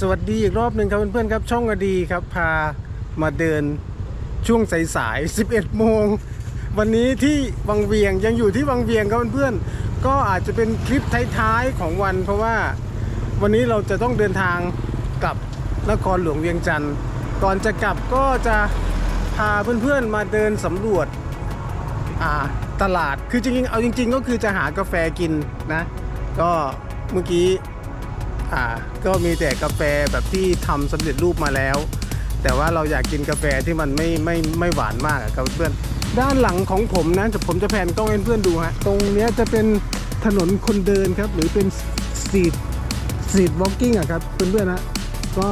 สวัสดีอีกรอบหนึ่งครับเพื่อนๆครับช่องอดีครับพามาเดินช่วงสายๆ11 โมง วันนี้ที่วังเวียงยังอยู่ที่วังเวียงครับเพื่อนๆก็อาจจะเป็นคลิปท้ายๆของวัน เพราะว่าวันนี้เราจะต้องเดินทางกลับนครหลวงเวียงจันทร์ก่อนจะกลับก็จะพาเพื่อนๆมาเดินสำรวจตลาดคือจริงๆเอาจริง ๆ ก็คือจะหากาแฟกินนะ ก็เมื่อกี้ อ่าก็มีแต่กาแฟแบบที่ทำสำเร็จรูปมาแล้ว แต่ว่าเราอยากกินกาแฟที่มันไม่ไม่ไม่หวานมากอะครับเพื่อนด้านหลังของผมนะจะผมจะแผนกล้องให้เพื่อนดูฮะตรงเนี้ยจะเป็นถนนคนเดินครับ หรือเป็นสตรีทสตรีทวอล์กิ้งอะครับเพื่อนๆนะก็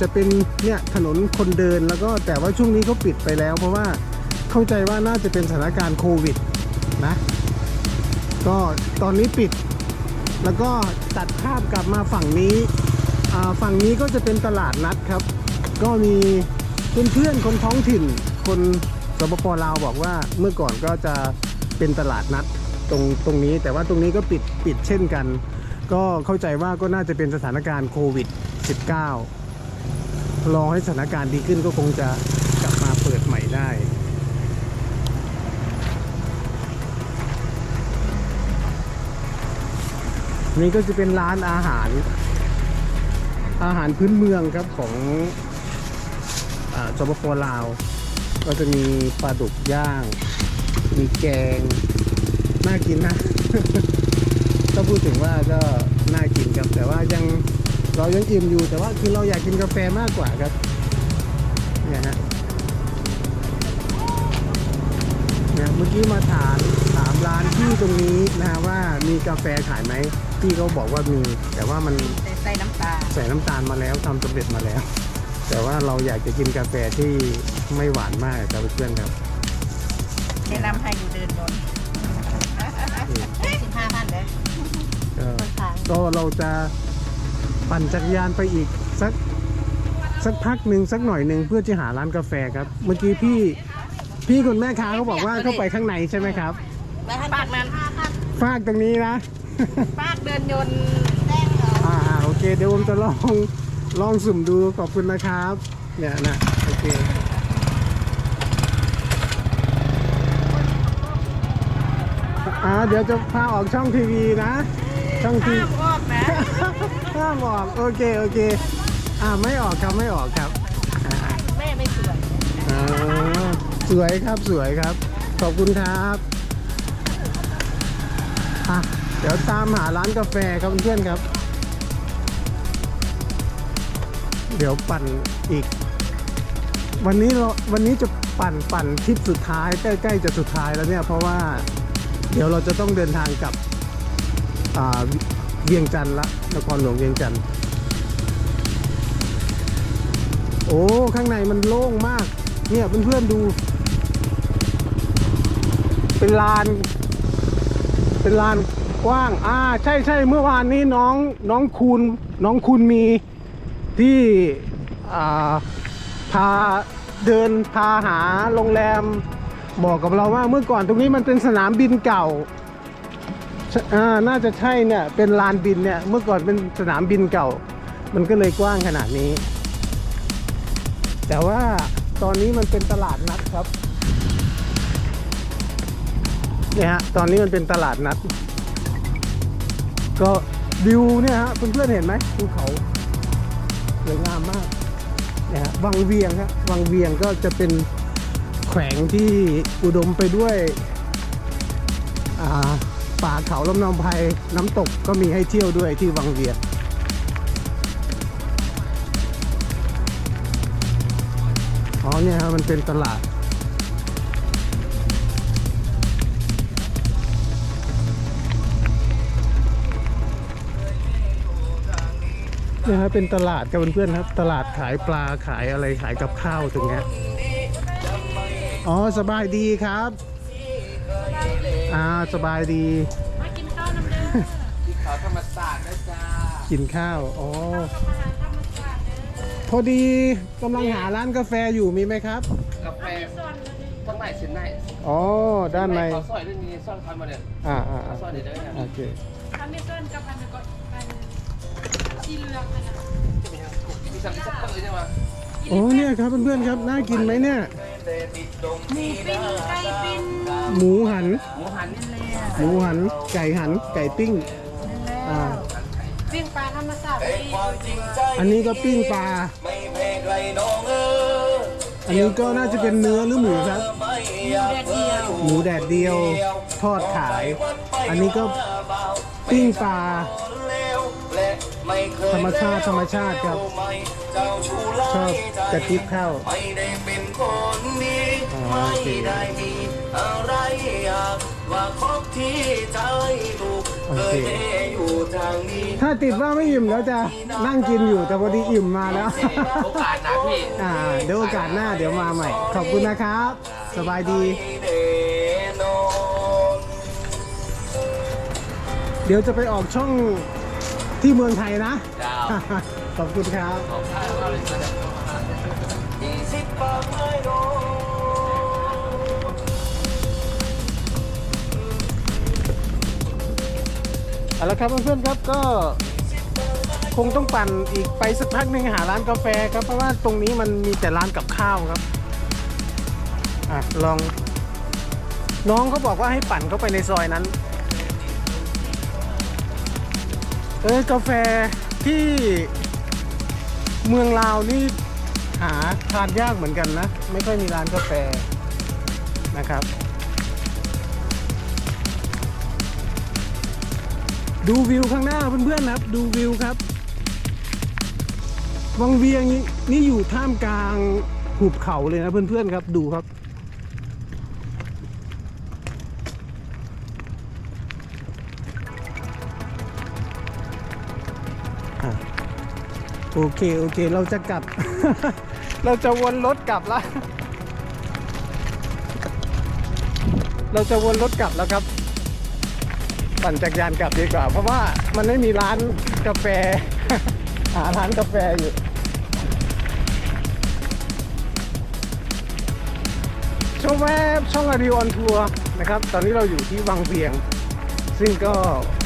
จะเป็นเนี่ยถนนคนเดินแล้วก็แต่ว่าช่วงนี้เขาปิดไปแล้ว เพราะว่าเข้าใจว่าน่าจะเป็นสถานการณ์โควิดนะ ก็ตอนนี้ปิด แล้วก็ตัดภาพกลับมาฝั่งนี้ฝั่งนี้ก็จะเป็นตลาดนัดครับ ก็มีเพื่อนๆคนท้องถิ่น คนสปปลาวบอกว่าเมื่อก่อนก็จะเป็นตลาดนัดตรงตรงนี้ แต่ว่าตรงนี้ก็ปิดปิดเช่นกัน ก็เข้าใจว่าก็น่าจะเป็นสถานการณ์โควิด -19 รอให้สถานการณ์ดีขึ้นก็คงจะกลับมาเปิดใหม่ได้ นี่ก็จะเป็นร้านอาหาร อาหารพื้นเมืองครับของอ่าสปปลาว ก็จะมีปลาดุกย่าง มีแกง น่ากินนะถ้าพูดถึงว่าก็น่ากินครับแต่ว่ายังเรายังอิ่มอยู่ แต่ว่าคือเราอยากกินกาแฟมากกว่าครับเนี่ยฮะเนี่ยเมื่อกี้มาถามถามร้านที่ตรงนี้นะฮะว่ามีกาแฟขายไหม พี่เขาบอกว่ามีแต่ว่ามันใส่ใส่น้ำตาลใส่น้ำตาลมาแล้วทำสำเร็จมาแล้ว แต่ว่าเราอยากจะกินกาแฟที่ไม่หวานมากครับเพื่อนๆครับแนะนำให้อยู่เดินบนสิบห้าพันเลยก็คนขายก็เราจะปั่นจักรยานไปอีกสักสักพักหนึ่งสักหน่อยหนึ่งเพื่อจะหาร้านกาแฟครับ เมื่อกี้พี่พี่คุณแม่ค้าเขาบอกว่าเข้าไปข้างในใช่ไหมครับปากนั้น ฟากตรงนี้นะ ปากเดินยนต์อ่าโอเคเดี๋ยวผมจะลองลองสุ่มดูขอบคุณนะครับ เนี่ยนะโอเคอ่าเดี๋ยวจะพาออกช่องทีวีนะ ช่องที ห้ามออกนะห้ามออกโอเคโอเค อ่าไม่ออกครับไม่ออกครับอ่าแม่ไม่สวย อ่าสวยครับสวยครับ ขอบคุณครับ อะเดี๋ยวตามหาร้านกาแฟครับเพื่อนครับ เดี๋ยวปั่นอีก วันนี้เราวันนี้จะปั่นปั่นทริปสุดท้ายใกล้ๆจะสุดท้ายแล้วเนี่ย เพราะว่าเดี๋ยวเราจะต้องเดินทางกับเวียงจันทร์ละนครหลวงเวียงจันทร์โอ้ข้างในมันโล่งมาก เนี่ยเพื่อนๆดู เป็นลาน เป็นลานกว้าง อ่า ใช่ใช่เมื่อวานนี้น้องน้องคูณน้องคูณมีที่อ่าพาเดินพาหาโรงแรม บอกกับเราว่าเมื่อก่อนตรงนี้มันเป็นสนามบินเก่าอ่าน่าจะใช่เนี่ยเป็นลานบินเนี่ยเมื่อก่อนเป็นสนามบินเก่า มันก็เลยกว้างขนาดนี้ แต่ว่าตอนนี้มันเป็นตลาดนัดครับ เนี่ยฮะตอนนี้มันเป็นตลาดนัด ก็วิวเนี่ยฮะเพื่อนๆเห็นไหมภูเขาสวยงามมากนี่ยฮะวังเวียงครับวังเวียงก็จะเป็นแขวงที่อุดมไปด้วยป่าเขาลำนองไพน้ำตกก็มีให้เที่ยวด้วยที่วังเวียงอ๋อเนี่ยครับมันเป็นตลาด นี่ยครับเป็นตลาดกับเพื่อนๆครับ ตลาดขายปลาขายอะไรขายกับข้าวตรงเนี้ยอ๋อสบายดีครับ อ่าสบายดี มากินข้าวน้ำเด้อเขาธรรมศาสตร์นะจ้ากินข้าวอ๋อพอดีกำลังหาร้านกาแฟอยู่มีไหมครับ กาแฟทั้งไหนสินไหนอ๋อด้านในเขาซอยด้วยมีซอยทำมาเนี่ยอ่าอ่าเขาอ่าซอยเดี๋ยวได้นะโอเคทำไม่เกินกับอัน โอ้เนี่ยครับเพื่อนๆครับน่ากินไหมเนี่ยหมูปิ้งไก่ปิ้งหมูหัน หมูหันหมูหันไก่หันไก่ปิ้งอ่าปิ้งปลาธรรมชาติอีกอันนี้ก็ปิ้งปลาอันนี้ก็น่าจะเป็นเนื้อหรือหมูครับ หมูแดดเดียวทอดขาย อันนี้ก็ปิ้งปลา ธรรมชาติธรรมชาติครับ ชอบกระติบข้าวไม่ได้เป็นคนดีอ๋อไม่โอเคได้มีอะไรอยากว่าครบที่ใจลูกโอเคเคยได้อยู่ทางนี้ถ้าติดว่าไม่อิ่มแล้วจะนั่งกินอยู่แต่พอดีอิ่มมาแล้ว โอกาสนะพี่อ่าเดี๋ยวโอกาสหน้าเดี๋ยวมาใหม่ ขอบคุณนะครับ สบายดี เดนอนเดี๋ยวจะไปออกช่อง ที่เมืองไทยนะดาวขอบคุณครับขอบคุณครับเลยจะได้ยี่สิบปากไม่โดนเอาละครับเพื่อนๆครับก็คงต้องปั่นอีกไปสักพักหนึ่งหาร้านกาแฟครับ เพราะว่าตรงนี้มันมีแต่ร้านกับข้าวครับอะลอง น้องเขาบอกว่าให้ปั่นเข้าไปในซอยนั้น เออกาแฟที่เมืองลาวนี่หาทานยากเหมือนกันนะ ไม่ค่อยมีร้านกาแฟนะครับ ดูวิวข้างหน้าเพื่อนๆนครับ ดูวิวครับวังเวียงนี่นี่อยู่ท่ามกลางหุบเขาเลยนะเพื่อนๆครับดูครับ โอเค โอเค เราจะกลับ เราจะวนรถกลับแล้วเราจะวนรถกลับแล้วครับ ปั่นจักรยานกลับดีกว่า เพราะว่ามันไม่มีร้านกาแฟ หาร้านกาแฟอยู่ช่องแวบช่องอาริออนทัวร์นะครับ ตอนนี้เราอยู่ที่วังเวียง ซึ่งก็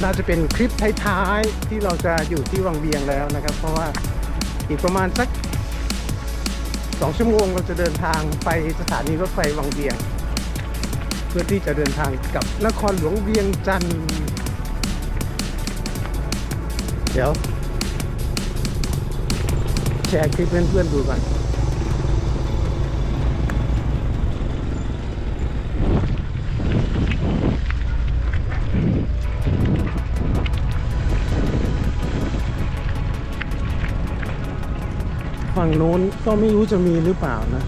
น่าจะเป็นคลิปท้ายๆที่เราจะอยู่ที่วังเวียงแล้วนะครับ เพราะว่า อีกประมาณสักสองชั่วโมงเราจะเดินทางไปสถานีรถไฟวังเวียง เพื่อที่จะเดินทางกับนครหลวงเวียงจันทร์เดี๋ยวแชร์คลิปให้เพื่อนๆดูก่อน งโน้นก็ไม่รู้จะมีหรือเปล่านะ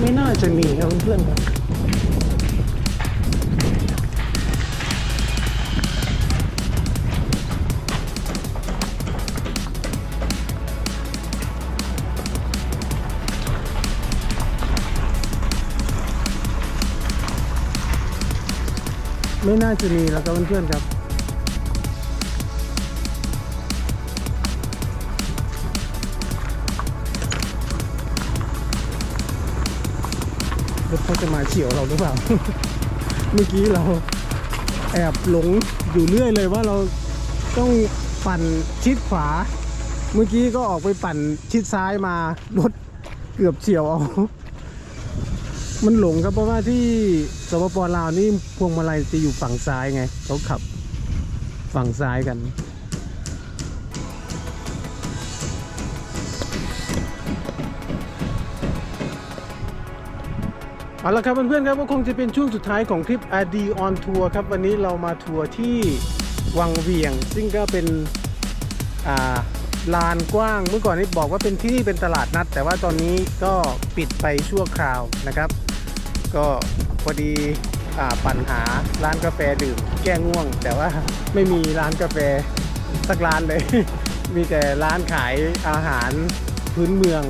ไม่น่าจะมีครับเพื่อนครับไม่น่าจะมีแล้วครับเพื่อนๆครับ เขาจะมาเฉียวเราหรือเปล่า เมื่อกี้เราแอบหลงอยู่เรื่อยเลยว่าเราต้องปั่นชิดขวา เมื่อกี้ก็ออกไปปั่นชิดซ้ายมารถเกือบเฉียวเอา มันหลงครับเพราะว่าที่สปปลาวนี่พวงมาลัยจะอยู่ฝั่งซ้ายไงเขาขับฝั่งซ้ายกัน เอาละครับเพื่อนๆครับก็คงจะเป็นช่วงสุดท้ายของคลิป RD on Tour ครับ วันนี้เรามาทัวร์ที่วังเวียง ซึ่งก็เป็นลานกว้างเมื่อก่อนนี้บอกว่าเป็นที่นี่เป็นตลาดนัด แต่ว่าตอนนี้ก็ปิดไปชั่วคราวนะครับ ก็พอดีอปั่นหาร้านกาแฟดื่มแก้ง่วง แต่ว่าไม่มีร้านกาแฟสักร้านเลย มีแต่ร้านขายอาหารพื้นเมือง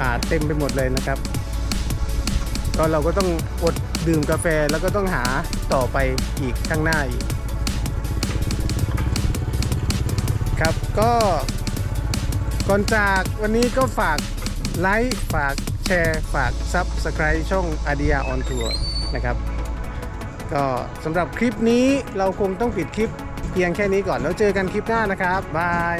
อเต็มไปหมดเลยนะครับ ก็เราก็ต้องอดดื่มกาแฟแล้วก็ต้องหาต่อไปอีกข้างหน้าอีกครับก็ก่อนจากวันนี้ก็ฝากไลค์ฝากแชร์ฝากซับสไคร b e ช่อง a d i a on Tour นะครับ ก็สำหรับคลิปนี้เราคงต้องปิดคลิปเพียงแค่นี้ก่อนแล้วเจอกันคลิปหน้านะครับ บาย